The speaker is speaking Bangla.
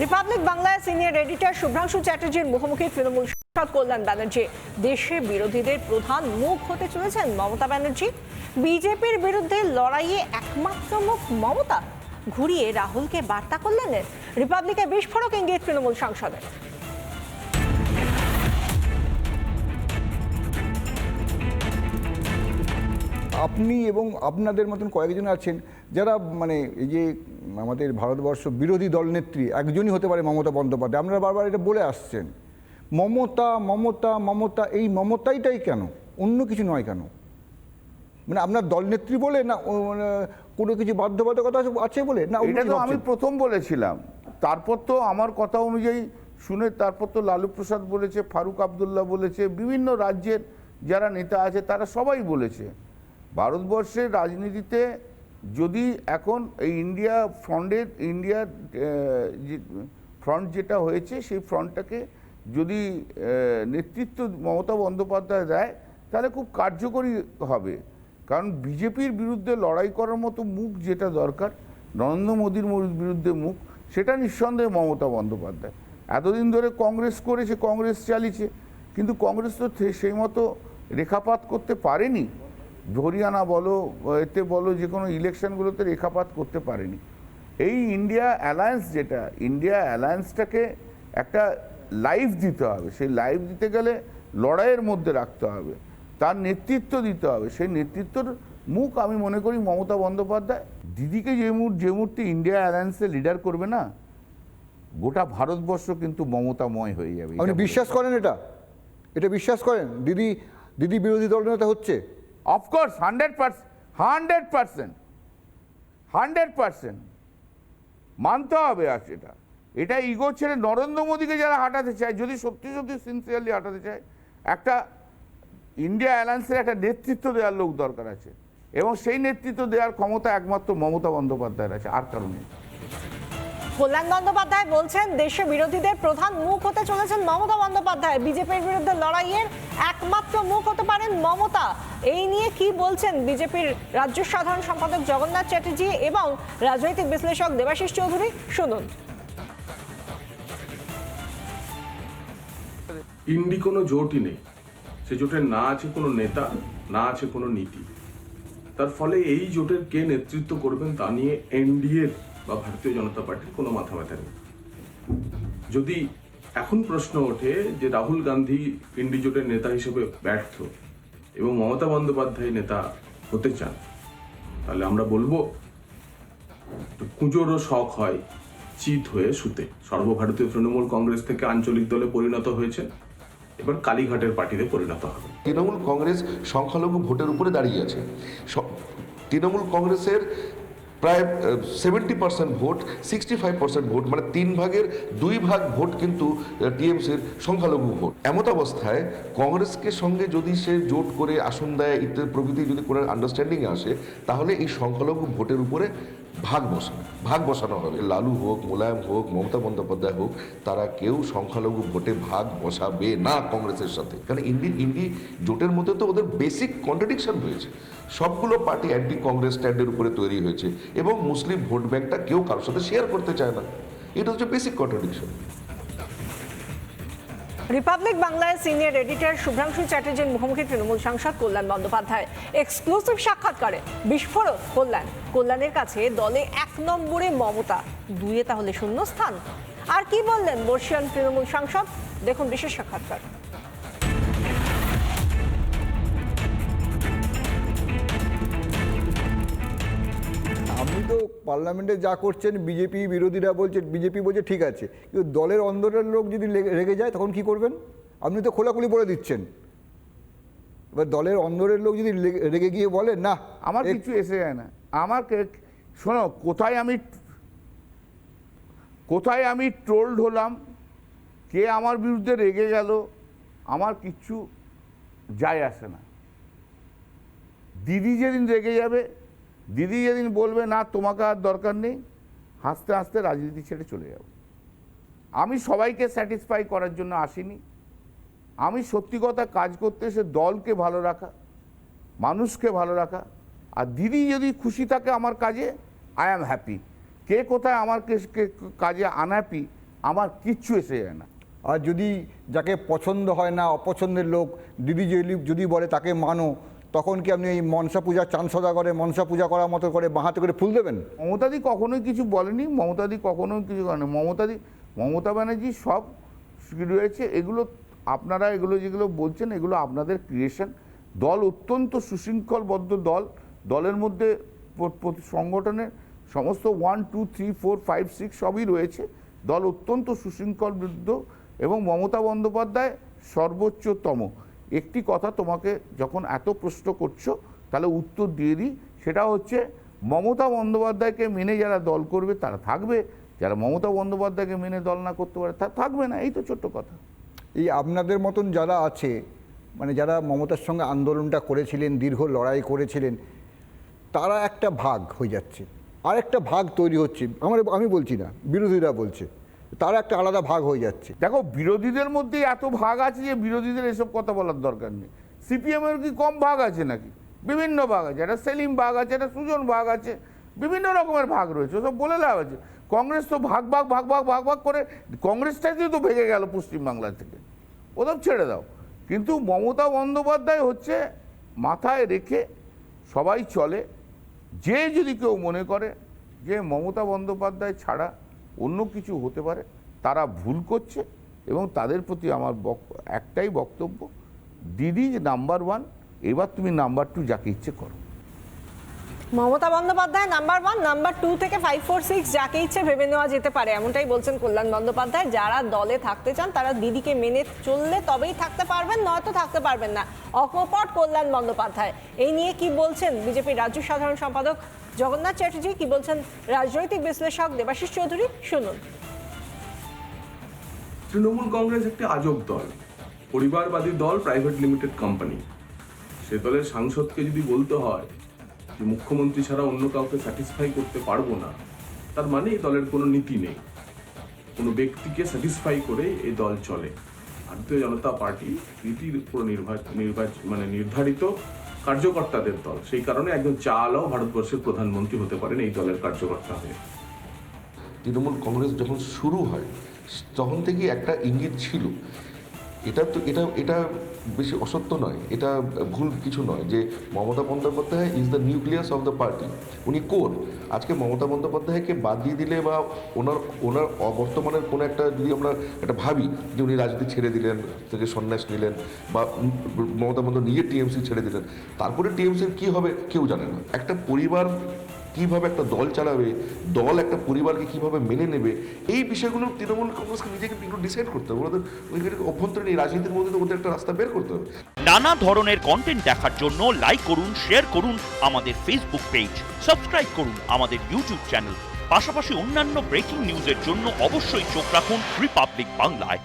রিপাবলিক বাংলায় সিনিয়র এডিটর শুভ্রাংশু চ্যাটার্জির মুখোমুখি তৃণমূল সাংসদ কল্যাণ ব্যানার্জি। দেশে বিরোধীদের প্রধান মুখ হতে চলেছেন মমতা ব্যানার্জি। বিজেপির বিরুদ্ধে লড়াইয়ে একমাত্র মুখ মমতা। ঘুরিয়ে রাহুলকে বার্তা করলেন রিপাবলিকে বিস্ফোরক ইঙ্গিত তৃণমূল সাংসদের। আপনি এবং আপনাদের মতন কয়েকজন আছেন যারা মানে এই যে আমাদের ভারতবর্ষ বিরোধী দলনেত্রী একজনই হতে পারে মমতা বন্দ্যোপাধ্যায়। আপনারা বারবার এটা বলে আসছেন। মমতা মমতা মমতা এই মমতাইটাই কেন? অন্য কিছু নয় কেন? মানে আপনার দলনেত্রী বলে না মানে, কোনো কিছু বাধ্যবাধকতা আছে- বলে? না এটা তো আমি প্রথম বলেছিলাম। তারপর তো আমার কথা অনুযায়ী শুনে তারপর তো লালু প্রসাদ বলেছে ফারুক আবদুল্লাহ বলেছে বিভিন্ন রাজ্যের যারা নেতা আছে তারা সবাই বলেছে। ভারতবর্ষের রাজনীতিতে যদি এখন এই ইন্ডিয়া ফ্রন্টের ইন্ডিয়ার যে, ফ্রন্ট যেটা হয়েছে, সেই ফ্রন্টটাকে যদি নেতৃত্ব মমতা বন্দ্যোপাধ্যায় দেয়, তাহলে খুব কার্যকরী হবে। কারণ বিজেপির বিরুদ্ধে লড়াই করার মতো মুখ যেটা দরকার, নরেন্দ্র মোদীর বিরুদ্ধে মুখ, সেটা নিঃসন্দেহে মমতা বন্দ্যোপাধ্যায়। এতদিন ধরে কংগ্রেস করেছে, কংগ্রেস চালিয়েছে, কিন্তু কংগ্রেস তো সেই মতো রেখাপাত করতে পারেনি। হরিয়ানা বলো এতে বলো যে কোনো ইলেকশনগুলোতে রেখাপাত করতে পারেনি। এই ইন্ডিয়া অ্যালায়েন্স যেটা ইন্ডিয়া অ্যালায়েন্সটাকে একটা লাইফ দিতে হবে। সেই লাইফ দিতে গেলে লড়াইয়ের মধ্যে রাখতে হবে। তার নেতৃত্ব দিতে হবে। সেই নেতৃত্বর মুখ আমি মনে করি মমতা বন্দ্যোপাধ্যায়। দিদিকে যে মুহূর্তে যে মুহূর্তে ইন্ডিয়া অ্যালায়েন্সে লিডার করবে না গোটা ভারতবর্ষ কিন্তু মমতাময় হয়ে যাবে। আপনি বিশ্বাস করেন এটা? এটা বিশ্বাস করেন? দিদি দিদি বিরোধী দলনেতা হচ্ছে? Of course hundred percent hundred percent hundred percent মানতে হবে আর সেটা। এটা ইগো ছেড়ে নরেন্দ্র মোদীকে যারা হাঁটাতে চায়, যদি সত্যি সত্যি সিনসিয়ারলি হাঁটাতে চায়, একটা ইন্ডিয়া অ্যালায়েন্সের একটা নেতৃত্ব দেওয়ার লোক দরকার আছে। এবং সেই নেতৃত্ব দেওয়ার ক্ষমতা একমাত্র মমতা বন্দ্যোপাধ্যায়ের আছে, আর কারণে কল্যাণ বন্দ্যোপাধ্যায় বলছেন দেশে বিরোধীদের প্রধান মুখ হতে চলেছেন মমতা বন্দ্যোপাধ্যায়। বিজেপির বিরুদ্ধে লড়াইয়ের একমাত্র মুখ হতে পারেন মমতা। এই নিয়ে কি বলছেন বিজেপির রাজ্য সাধারণ সম্পাদক জগন্নাথ চ্যাটার্জি এবং রাজনৈতিক বিশ্লেষক দেবাশিস চৌধুরী? শুনুন। ইন্ডি কোনো জোটই নেই। সে জোটের না আছে কোনো নেতা, না আছে কোনো নীতি। তার ফলে এই জোটের কে নেতৃত্ব করবেন তা নিয়ে এনডিএ বা ভারতীয় জনতা পার্টির কোনো মাথা ব্যথা নেই। যদি এখন প্রশ্ন ওঠে যে রাহুল গান্ধী ইন্ডি জোটের নেতা হিসেবে ব্যর্থ এবং মমতা বন্দ্যোপাধ্যায় নেতা হতে চান, তাহলে আমরা বলব, কুঁজোরও শখ হয় চিত হয়ে শুতে। সর্বভারতীয় তৃণমূল কংগ্রেস থেকে আঞ্চলিক দলে পরিণত হয়েছে এবার কালীঘাটের পার্টিতে পরিণত হবে তৃণমূল কংগ্রেস সংখ্যালঘু ভোটের উপরে দাঁড়িয়ে আছে। তৃণমূল কংগ্রেসের প্রায় seventy percent vote sixty five percent vote মানে তিন ভাগের দুই ভাগ ভোট কিন্তু টিএমসির সংখ্যালঘু ভোট। এমত অবস্থায় কংগ্রেসকে সঙ্গে যদি সে জোট করে আসন দেয়, ইত্যাদি প্রভৃতি যদি কোনো আন্ডারস্ট্যান্ডিং আসে, তাহলে এই সংখ্যালঘু ভোটের উপরে ভাগ বসানো ভাগ বসানো হবে। লালু হোক, মোলায়েম হোক, মমতা বন্দ্যোপাধ্যায় হোক, তারা কেউ সংখ্যালঘু ভোটে ভাগ বসাবে না কংগ্রেসের সাথে। কারণ ইন্ডি ইন্ডি জোটের মধ্যে তো ওদের বেসিক কন্ট্রাডিকশন হয়েছে সবগুলো পার্টি অ্যান্টি কংগ্রেস স্ট্যান্ডের উপরে তৈরি হয়েছে এবং মুসলিম ভোট ব্যাংকটা কেউ কারোর সাথে শেয়ার করতে চায় না। এটা হচ্ছে বেসিক কন্ট্রাডিকশন রিপাবলিক বাংলায় সিনিয়র এডিটর শুভ্রাংশু চ্যাটার্জির মুখোমুখি তৃণমূল সাংসদ কল্যাণ বন্দ্যোপাধ্যায়। এক্সক্লুসিভ সাক্ষাৎকারে বিস্ফোরক কল্যাণ। কল্যাণের কাছে দলে এক নম্বরে মমতা দুয়ে তাহলে শূন্যস্থান। আর কি বললেন বর্ষিয়ান তৃণমূল সাংসদ? দেখুন বিশেষ সাক্ষাৎকার। আপনি তো পার্লামেন্টে যা করছেন, বিজেপি বিরোধীরা বলছে বিজেপি বলছে ঠিক আছে। কিন্তু দলের অন্দরের লোক যদি রেগে যায়, তখন কি করবেন? আপনি তো খোলাখুলি বলে দিচ্ছেন। এবার দলের অন্দরের লোক যদি রেগে গিয়ে বলে না আমার কিছু এসে যায় না। আমাকে শোনো কোথায় আমি কোথায় আমি ট্রোলড হলাম? কে আমার বিরুদ্ধে রেগে গেল? আমার কিচ্ছু যায় আসে না। দিদি যেদিন রেগে যাবে দিদি যেদিন বলবে না তোমাকে আর দরকার নেই হাসতে হাসতে রাজনীতি ছেড়ে চলে যাব। আমি সবাইকে স্যাটিসফাই করার জন্য আসিনি। আমি সত্যি কথা কাজ করতে এসে দলকে ভালো রাখা মানুষকে ভালো রাখা আর দিদি যদি খুশি থাকে আমার কাজে আই অ্যাম হ্যাপি কে কোথায় আমার কাজে আনহ্যাপি আমার কিচ্ছু এসে যায় না। আর যদি যাকে পছন্দ হয় না অপছন্দের লোক দিদি যদি যদি বলে তাকে মানো তখন কি আপনি এই মনসা পূজা সদা করে মনসা পূজা করার মতো করে বাঁহাতে করে ফুল দেবেন? মমতাদি কখনোই কিছু বলেনি মমতাদি কখনোই কিছু করেনি। মমতাদি মমতা ব্যানার্জি সব রয়েছে এগুলো আপনারা এগুলো যেগুলো বলছেন, এগুলো আপনাদের ক্রিয়েশন দল অত্যন্ত সুশৃঙ্খলবদ্ধ দল। দলের মধ্যে সংগঠনের সমস্ত one two three four five six সবই রয়েছে। দল অত্যন্ত সুশৃঙ্খলবদ্ধ এবং মমতা বন্দ্যোপাধ্যায় সর্বোচ্চতম। একটি কথা তোমাকে যখন এত প্রশ্ন করছ, তাহলে উত্তর দিয়ে দিই। সেটা হচ্ছে, মমতা বন্দ্যোপাধ্যায়কে মেনে যারা দল করবে, তারা থাকবে। যারা মমতা বন্দ্যোপাধ্যায়কে মেনে দল না করতে পারে তারা থাকবে না। এই তো ছোট্ট কথা। এই আপনাদের মতন যারা আছে মানে যারা মমতার সঙ্গে আন্দোলনটা করেছিলেন, দীর্ঘ লড়াই করেছিলেন, তারা একটা ভাগ হয়ে যাচ্ছে। আর একটা ভাগ তৈরি হচ্ছে। আমার, আমি বলছি না, বিরোধীরা বলছে। তারা একটা আলাদা ভাগ হয়ে যাচ্ছে। দেখো, বিরোধীদের মধ্যে এত ভাগ আছে যে বিরোধীদের এসব কথা বলার দরকার নেই। সিপিএম এর কি কম ভাগ আছে নাকি? বিভিন্ন ভাগ আছে। একটা সেলিম ভাগ আছে, একটা সুজন ভাগ আছে। বিভিন্ন রকমের ভাগ রয়েছে। ওসব বলে লাভ আছে। কংগ্রেস তো ভাগ ভাগ ভাগ ভাগ ভাগ ভাগ করে কংগ্রেসটাই তো ভেঙে গেল পশ্চিমবাংলা থেকে। ওসব ছেড়ে দাও। কিন্তু মমতা বন্দ্যোপাধ্যায় হচ্ছে মাথায় রেখে সবাই চলে। যে যদি কেউ মনে করে যে মমতা বন্দ্যোপাধ্যায় ছাড়া অন্য কিছু হতে পারে, তারা ভুল করছে এবং তাদের প্রতি আমার একটাই বক্তব্য, দিদি নাম্বার ওয়ান, এবার তুমি নাম্বার টু যাকে ইচ্ছে করো। Mamata Bandyopadhyay number one, number two থেকে ফাইভ ফোর সিক্স যাকে ইচ্ছে ভেবে নেওয়া যেতে পারে, এমনটাই বলছেন কল্যাণ বন্দ্যোপাধ্যায়। যারা দলে থাকতে চান, তারা দিদিকে মেনে চললে তবেই থাকতে পারবেন, নয়তো থাকতে পারবেন না। অকপট কল্যাণ বন্দ্যোপাধ্যায়। এই নিয়ে কি বলছেন বিজেপির রাজ্য সাধারণ সম্পাদক জগন্নাথ চ্যাটার্জি? কি বলছেন রাজনৈতিক বিশ্লেষক দেবাশিস চৌধুরী? শুনুন। তৃণমূল কংগ্রেস একটি আজব দল। পরিবারবাদী দল প্রাইভেট লিমিটেড কোম্পানি সে দলের সাংসদকে যদি বলতে হয় যে মুখ্যমন্ত্রী ছাড়া অন্য কাউকে স্যাটিসফাই করতে পারব না, তার মানে এই দলের কোনো নীতি নেই। কোনো ব্যক্তিকে স্যাটিসফাই করে এই দল চলে। ভারতীয় জনতা পার্টি নীতির উপর নির্ভর- নির্বাচ মানে নির্ধারিত কার্যকর্তাদের দল। সেই কারণে একজন চালাও ভারতবর্ষের প্রধানমন্ত্রী হতে পারেন এই দলের কার্যকর্তা হয়ে। তৃণমূল কংগ্রেস যখন শুরু হয়, তখন থেকে একটা ইঙ্গিত ছিল এটা তো, এটা এটা বেশি অসত্য নয়, এটা ভুল কিছু নয় যে Mamata Bandyopadhyay is the nucleus of the party উনি কোর? আজকে মমতা বন্দ্যোপাধ্যায়কে বাদ দিয়ে দিলে বা ওনার ওনার অবর্তমানের কোনো একটা যদি আমরা একটা ভাবি যে উনি রাজনীতি ছেড়ে দিলেন থেকে সন্ন্যাস নিলেন বা মমতা বন্দ্যোপাধ্যায় নিজে টিএমসি ছেড়ে দিলেন, তারপরে টিএমসির কী হবে কেউ জানে না। একটা পরিবার কীভাবে একটা দল চালাবে, দল একটা পরিবারকে কীভাবে মেনে নেবে, এই বিষয়গুলো তৃণমূল কংগ্রেসকে নিজেকে একটু ডিসাইড করতে হবে। ওদের অভ্যন্তরীণ এই রাজনীতির মধ্যে ওদের একটা রাস্তা বের করতে হবে। নানা ধরনের কন্টেন্ট দেখার জন্য লাইক করুন শেয়ার করুন আমাদের ফেসবুক পেজ সাবস্ক্রাইব করুন আমাদের ইউটিউব চ্যানেল পাশাপাশি অন্যান্য ব্রেকিং নিউজের জন্য অবশ্যই চোখ রাখুন রিপাবলিক বাংলায়